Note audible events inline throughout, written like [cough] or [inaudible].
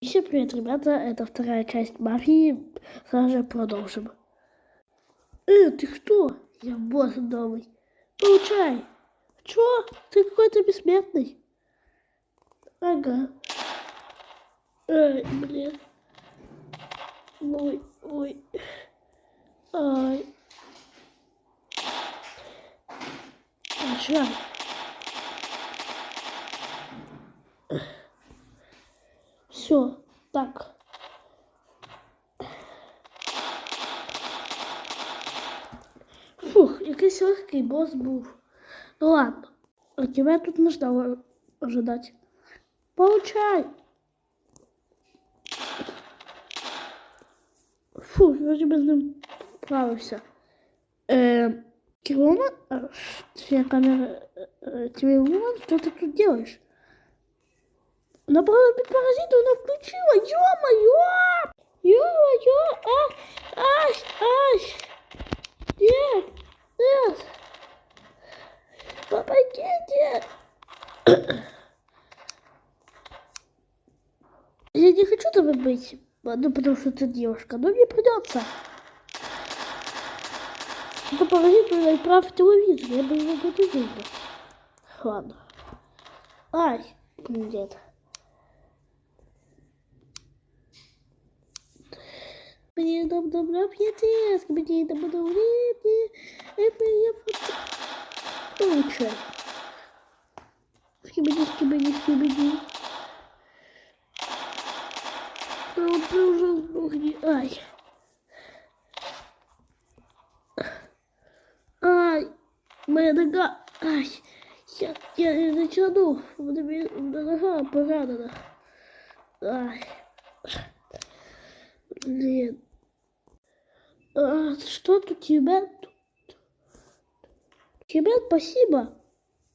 Всем привет, ребята, это вторая часть мафии. Сразу же продолжим. Э, ты кто? Я босс новый. Получай. Чё? Ты какой-то бессмертный. Ага. Ай, блин. Ой, ой. Ай. Получай. Все, так. Фух, якийсь легкий бос був. Ну ладно, а тебе тут ждало ожидать. Получай! Фу, вроде бы з ним справився. Е, Кирома, твоя камера, э, тебе вон, что ты тут делаешь? Набрала під паразиту, вона включила. Ё-моё! Ё-моё! А! Ай! Ай! Нет! Нет! Помогите! Я не хочу тебя быть, ну потому что ты девушка, но мне придется. Это паразит меня отправ в телевизор, я бы его подозрел. Ладно. Ай, нет. Мне дом добра пьетес, мне дом добра это я Получай. Скибиди, скибиди, скибиди. Ну, ты уже сдохни. Ай. Ай, моя нога. Ай, я, я не затяну. Мне нога поранена. Ай. Блин. А, что тут тебя? Тебе спасибо.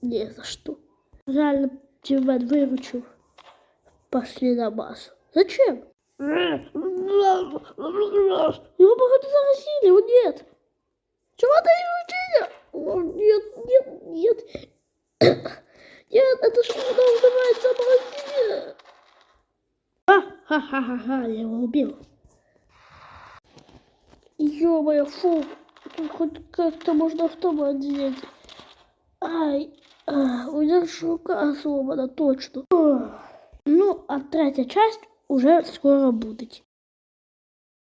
Не за что. Реально тебя выручил. Пошли на массу. Зачем? Его, походу, заразили. О, нет. Чего ты не О, нет, нет, нет. [coughs] Нет, это что называется магазин. А, ха-ха-ха-ха, я его убил. Ё-моё, фу, тут хоть как-то можно автомат взять. Ай, а, у меня рука сломана, точно. Ну, а третя часть уже скоро будет.